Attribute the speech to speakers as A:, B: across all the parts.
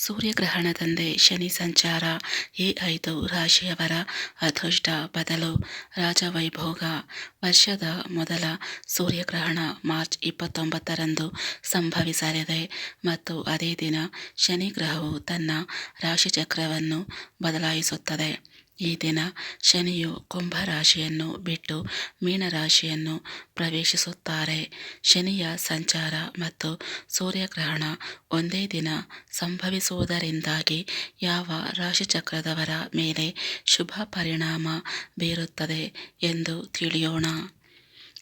A: ಸೂರ್ಯಗ್ರಹಣದಂದೇ ಶನಿ ಸಂಚಾರ, ಈ ಐದು ರಾಶಿಯವರ ಅದೃಷ್ಟ ಬದಲು ರಾಜವೈಭೋಗ. ವರ್ಷದ ಮೊದಲ ಸೂರ್ಯಗ್ರಹಣ ಮಾರ್ಚ್ ಇಪ್ಪತ್ತೊಂಬತ್ತರಂದು ಸಂಭವಿಸಲಿದೆ ಮತ್ತು ಅದೇ ದಿನ ಶನಿ ಗ್ರಹವು ತನ್ನ ರಾಶಿಚಕ್ರವನ್ನು ಬದಲಾಯಿಸುತ್ತದೆ. ಈ ದಿನ ಶನಿಯು ಕುಂಭ ರಾಶಿಯನ್ನು ಬಿಟ್ಟು ಮೀನರಾಶಿಯನ್ನು ಪ್ರವೇಶಿಸುತ್ತಾರೆ. ಶನಿಯ ಸಂಚಾರ ಮತ್ತು ಸೂರ್ಯಗ್ರಹಣ ಒಂದೇ ದಿನ ಸಂಭವಿಸುವುದರಿಂದಾಗಿ ಯಾವ ರಾಶಿಚಕ್ರದವರ ಮೇಲೆ ಶುಭ ಪರಿಣಾಮ ಬೀರುತ್ತದೆ ಎಂದು ತಿಳಿಯೋಣ.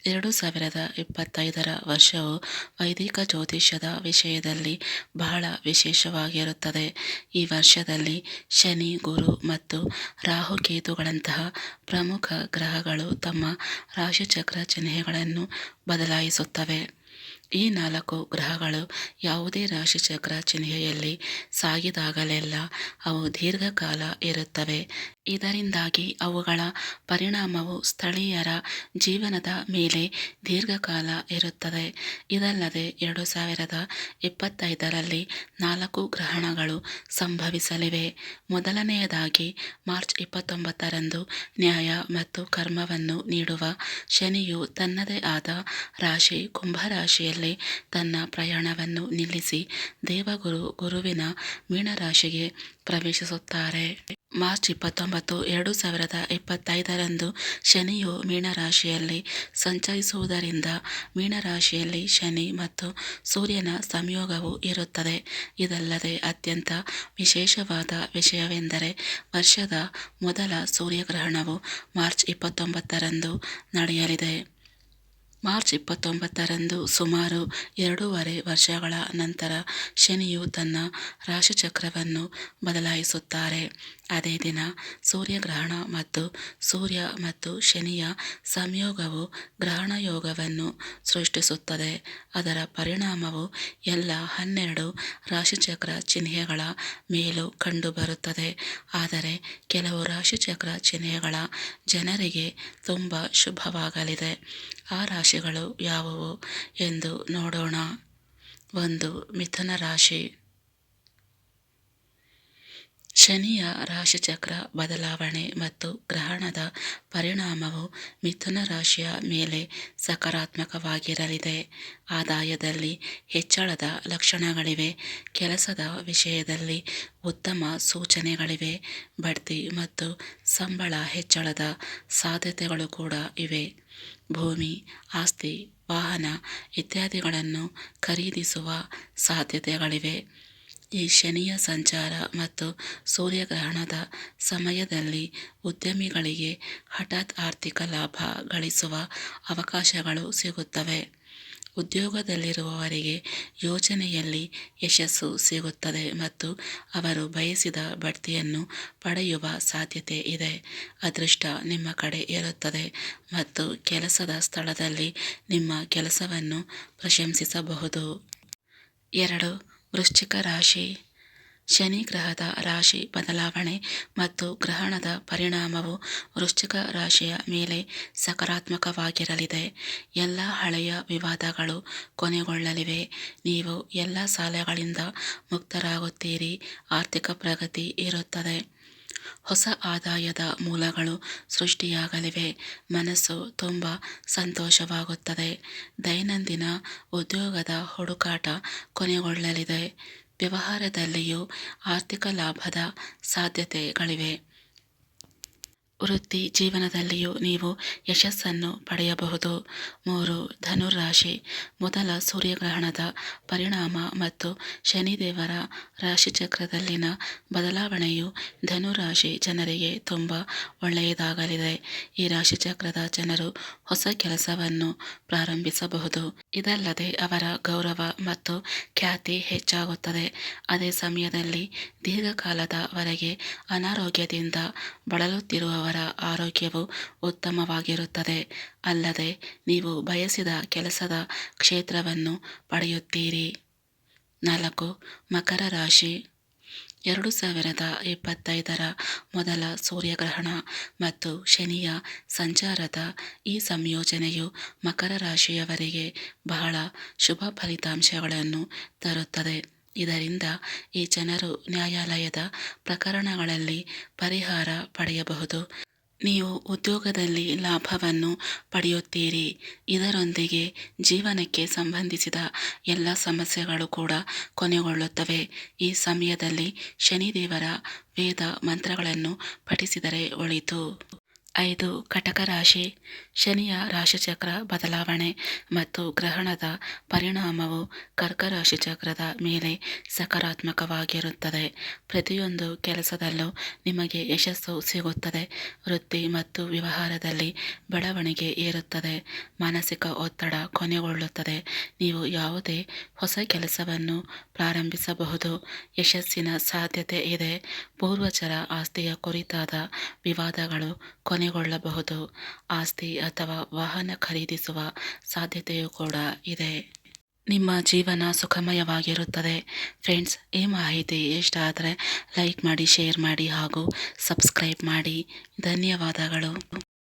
A: ಎರಡು ಸಾವಿರದ ಇಪ್ಪತ್ತೈದರ ವರ್ಷವು ವೈದಿಕ ಜ್ಯೋತಿಷ್ಯದ ವಿಷಯದಲ್ಲಿ ಬಹಳ ವಿಶೇಷವಾಗಿರುತ್ತದೆ. ಈ ವರ್ಷದಲ್ಲಿ ಶನಿ, ಗುರು ಮತ್ತು ರಾಹುಕೇತುಗಳಂತಹ ಪ್ರಮುಖ ಗ್ರಹಗಳು ತಮ್ಮ ರಾಶಿಚಕ್ರ ಚಿಹ್ನೆಗಳನ್ನು ಬದಲಾಯಿಸುತ್ತವೆ. ಈ ನಾಲ್ಕು ಗ್ರಹಗಳು ಯಾವುದೇ ರಾಶಿಚಕ್ರ ಚಿಹ್ನೆಯಲ್ಲಿ ಸಾಗಿದಾಗಲೆಲ್ಲ ಅವು ದೀರ್ಘಕಾಲ ಇರುತ್ತವೆ. ಇದರಿಂದಾಗಿ ಅವುಗಳ ಪರಿಣಾಮವು ಸ್ಥಳೀಯರ ಜೀವನದ ಮೇಲೆ ದೀರ್ಘಕಾಲ ಇರುತ್ತದೆ. ಇದಲ್ಲದೆ ಎರಡು ಸಾವಿರದ ಇಪ್ಪತ್ತೈದರಲ್ಲಿ ನಾಲ್ಕು ಗ್ರಹಣಗಳು ಸಂಭವಿಸಲಿವೆ. ಮೊದಲನೆಯದಾಗಿ ಮಾರ್ಚ್ ಇಪ್ಪತ್ತೊಂಬತ್ತರಂದು ನ್ಯಾಯ ಮತ್ತು ಕರ್ಮವನ್ನು ನೀಡುವ ಶನಿಯು ತನ್ನದೇ ಆದ ರಾಶಿ ಕುಂಭರಾಶಿಯಲ್ಲಿ ತನ್ನ ಪ್ರಯಾಣವನ್ನು ನಿಲ್ಲಿಸಿ ದೇವಗುರು ಗುರುವಿನ ಮೀನರಾಶಿಗೆ ಪ್ರವೇಶಿಸುತ್ತಾರೆ. ಮಾರ್ಚ್ ಇಪ್ಪತ್ತೊಂಬತ್ತು, ಎರಡು ಸಾವಿರದ ಇಪ್ಪತ್ತೈದರಂದು ಶನಿಯು ಮೀನರಾಶಿಯಲ್ಲಿ ಸಂಚರಿಸುವುದರಿಂದ ಮೀನರಾಶಿಯಲ್ಲಿ ಶನಿ ಮತ್ತು ಸೂರ್ಯನ ಸಂಯೋಗವು ಇರುತ್ತದೆ. ಇದಲ್ಲದೆ ಅತ್ಯಂತ ವಿಶೇಷವಾದ ವಿಷಯವೆಂದರೆ ವರ್ಷದ ಮೊದಲ ಸೂರ್ಯಗ್ರಹಣವು ಮಾರ್ಚ್ ಇಪ್ಪತ್ತೊಂಬತ್ತರಂದು ನಡೆಯಲಿದೆ. ಮಾರ್ಚ್ ಇಪ್ಪತ್ತೊಂಬತ್ತರಂದು ಸುಮಾರು ಎರಡೂವರೆ ವರ್ಷಗಳ ನಂತರ ಶನಿಯು ತನ್ನ ರಾಶಿಚಕ್ರವನ್ನು ಬದಲಾಯಿಸುತ್ತಾರೆ. ಅದೇ ದಿನ ಸೂರ್ಯಗ್ರಹಣ ಮತ್ತು ಸೂರ್ಯ ಮತ್ತು ಶನಿಯ ಸಂಯೋಗವು ಗ್ರಹಣ ಯೋಗವನ್ನು ಸೃಷ್ಟಿಸುತ್ತದೆ. ಅದರ ಪರಿಣಾಮವು ಎಲ್ಲ ಹನ್ನೆರಡು ರಾಶಿಚಕ್ರ ಚಿಹ್ನೆಗಳ ಮೇಲೂ ಕಂಡುಬರುತ್ತದೆ. ಆದರೆ ಕೆಲವು ರಾಶಿಚಕ್ರ ಚಿಹ್ನೆಗಳ ಜನರಿಗೆ ತುಂಬ ಶುಭವಾಗಲಿದೆ. ಆ ರಾಶಿಗಳು ಯಾವುವು ಎಂದು ನೋಡೋಣ. ಒಂದು ಮಿಥುನ ರಾಶಿ. ಶನಿಯ ರಾಶಿಚಕ್ರ ಬದಲಾವಣೆ ಮತ್ತು ಗ್ರಹಣದ ಪರಿಣಾಮವು ಮಿಥುನ ರಾಶಿಯ ಮೇಲೆ ಸಕಾರಾತ್ಮಕವಾಗಿರಲಿದೆ. ಆದಾಯದಲ್ಲಿ ಹೆಚ್ಚಳದ ಲಕ್ಷಣಗಳಿವೆ. ಕೆಲಸದ ವಿಷಯದಲ್ಲಿ ಉತ್ತಮ ಸೂಚನೆಗಳಿವೆ. ಬಡ್ತಿ ಮತ್ತು ಸಂಬಳ ಹೆಚ್ಚಳದ ಸಾಧ್ಯತೆಗಳು ಕೂಡ ಇವೆ. ಭೂಮಿ, ಆಸ್ತಿ, ವಾಹನ ಇತ್ಯಾದಿಗಳನ್ನು ಖರೀದಿಸುವ ಸಾಧ್ಯತೆಗಳಿವೆ. ಈ ಶನಿಯ ಸಂಚಾರ ಮತ್ತು ಸೂರ್ಯಗ್ರಹಣದ ಸಮಯದಲ್ಲಿ ಉದ್ಯಮಿಗಳಿಗೆ ಹಠಾತ್ ಆರ್ಥಿಕ ಲಾಭ ಗಳಿಸುವ ಅವಕಾಶಗಳು ಸಿಗುತ್ತವೆ. ಉದ್ಯೋಗದಲ್ಲಿರುವವರಿಗೆ ಯೋಜನೆಯಲ್ಲಿ ಯಶಸ್ಸು ಸಿಗುತ್ತದೆ ಮತ್ತು ಅವರು ಬಯಸಿದ ಬಡ್ತಿಯನ್ನು ಪಡೆಯುವ ಸಾಧ್ಯತೆ ಇದೆ. ಅದೃಷ್ಟ ನಿಮ್ಮ ಕಡೆ ಇರುತ್ತದೆ ಮತ್ತು ಕೆಲಸದ ಸ್ಥಳದಲ್ಲಿ ನಿಮ್ಮ ಕೆಲಸವನ್ನು ಪ್ರಶಂಸಿಸಬಹುದು. ಎರಡು ವೃಶ್ಚಿಕ ರಾಶಿ, ಶನಿ ಗ್ರಹದ ರಾಶಿ ಬದಲಾವಣೆ ಮತ್ತು ಗ್ರಹಣದ ಪರಿಣಾಮವು ವೃಶ್ಚಿಕ ರಾಶಿಯ ಮೇಲೆ ಸಕಾರಾತ್ಮಕವಾಗಿರಲಿದೆ. ಎಲ್ಲ ಹಳೆಯ ವಿವಾದಗಳು ಕೊನೆಗೊಳ್ಳಲಿವೆ. ನೀವು ಎಲ್ಲ ಸಾಲಗಳಿಂದ ಮುಕ್ತರಾಗುತ್ತೀರಿ. ಆರ್ಥಿಕ ಪ್ರಗತಿ ಇರುತ್ತದೆ. ಹೊಸ ಆದಾಯದ ಮೂಲಗಳು ಸೃಷ್ಟಿಯಾಗಲಿವೆ. ಮನಸ್ಸು ತುಂಬ ಸಂತೋಷವಾಗುತ್ತದೆ. ದೈನಂದಿನ ಉದ್ಯೋಗದ ಹುಡುಕಾಟ ಕೊನೆಗೊಳ್ಳಲಿದೆ. ವ್ಯವಹಾರದಲ್ಲಿಯೂ ಆರ್ಥಿಕ ಲಾಭದ ಸಾಧ್ಯತೆಗಳಿವೆ. ವೃತ್ತಿ ಜೀವನದಲ್ಲಿಯೂ ನೀವು ಯಶಸ್ಸನ್ನು ಪಡೆಯಬಹುದು. ಮೂರು, ಧನುರಾಶಿ. ಮೊದಲ ಸೂರ್ಯಗ್ರಹಣದ ಪರಿಣಾಮ ಮತ್ತು ಶನಿದೇವರ ರಾಶಿಚಕ್ರದಲ್ಲಿನ ಬದಲಾವಣೆಯು ಧನುರಾಶಿ ಜನರಿಗೆ ತುಂಬ ಒಳ್ಳೆಯದಾಗಲಿದೆ. ಈ ರಾಶಿಚಕ್ರದ ಜನರು ಹೊಸ ಕೆಲಸವನ್ನು ಪ್ರಾರಂಭಿಸಬಹುದು. ಇದಲ್ಲದೆ ಅವರ ಗೌರವ ಮತ್ತು ಖ್ಯಾತಿ ಹೆಚ್ಚಾಗುತ್ತದೆ. ಅದೇ ಸಮಯದಲ್ಲಿ ದೀರ್ಘಕಾಲದವರೆಗೆ ಅನಾರೋಗ್ಯದಿಂದ ಬಳಲುತ್ತಿರುವವರ ಆರೋಗ್ಯವು ಉತ್ತಮವಾಗಿರುತ್ತದೆ. ಅಲ್ಲದೆ ನೀವು ಬಯಸಿದ ಕೆಲಸದ ಕ್ಷೇತ್ರವನ್ನು ಪಡೆಯುತ್ತೀರಿ. ನಾಲ್ಕು, ಮಕರ ರಾಶಿ. ಎರಡು ಸಾವಿರದ ಇಪ್ಪತ್ತೈದರ ಮೊದಲ ಸೂರ್ಯಗ್ರಹಣ ಮತ್ತು ಶನಿಯ ಸಂಚಾರದ ಈ ಸಂಯೋಜನೆಯು ಮಕರ ರಾಶಿಯವರಿಗೆ ಬಹಳ ಶುಭ ಫಲಿತಾಂಶಗಳನ್ನು ತರುತ್ತದೆ. ಇದರಿಂದ ಈ ಜನರು ನ್ಯಾಯಾಲಯದ ಪ್ರಕರಣಗಳಲ್ಲಿ ಪರಿಹಾರ ಪಡೆಯಬಹುದು. ನೀವು ಉದ್ಯೋಗದಲ್ಲಿ ಲಾಭವನ್ನು ಪಡೆಯುತ್ತೀರಿ. ಇದರೊಂದಿಗೆ ಜೀವನಕ್ಕೆ ಸಂಬಂಧಿಸಿದ ಎಲ್ಲ ಸಮಸ್ಯೆಗಳು ಕೂಡ ಕೊನೆಗೊಳ್ಳುತ್ತವೆ. ಈ ಸಮಯದಲ್ಲಿ ಶನಿದೇವರ ವೇದ ಮಂತ್ರಗಳನ್ನು ಪಠಿಸಿದರೆ ಒಳಿತು. ಐದು ಕಟಕ ರಾಶಿ, ಶನಿಯ ರಾಶಿಚಕ್ರ ಬದಲಾವಣೆ ಮತ್ತು ಗ್ರಹಣದ ಪರಿಣಾಮವು ಕರ್ಕ ರಾಶಿಚಕ್ರದ ಮೇಲೆ ಸಕಾರಾತ್ಮಕವಾಗಿರುತ್ತದೆ. ಪ್ರತಿಯೊಂದು ಕೆಲಸದಲ್ಲೂ ನಿಮಗೆ ಯಶಸ್ಸು ಸಿಗುತ್ತದೆ. ವೃತ್ತಿ ಮತ್ತು ವ್ಯವಹಾರದಲ್ಲಿ ಬೆಳವಣಿಗೆ ಏರುತ್ತದೆ. ಮಾನಸಿಕ ಒತ್ತಡ ಕೊನೆಗೊಳ್ಳುತ್ತದೆ. ನೀವು ಯಾವುದೇ ಹೊಸ ಕೆಲಸವನ್ನು ಪ್ರಾರಂಭಿಸಬಹುದು. ಯಶಸ್ಸಿನ ಸಾಧ್ಯತೆ ಇದೆ. ಪೂರ್ವಜರ ಆಸ್ತಿಯ ಕುರಿತಾದ ವಿವಾದಗಳು ಕೊನೆಗೊಳ್ಳಬಹುದು ಆಸ್ತಿ ಅಥವಾ ವಾಹನ ಖರೀದಿಸುವ ಸಾಧ್ಯತೆಯೂ ಕೂಡ ಇದೆ. ನಿಮ್ಮ ಜೀವನ ಸುಖಮಯವಾಗಿರುತ್ತದೆ. ಫ್ರೆಂಡ್ಸ್, ಈ ಮಾಹಿತಿ ಇಷ್ಟ ಆದರೆ ಲೈಕ್ ಮಾಡಿ, ಶೇರ್ ಮಾಡಿ ಹಾಗೂ ಸಬ್ಸ್ಕ್ರೈಬ್ ಮಾಡಿ. ಧನ್ಯವಾದಗಳು.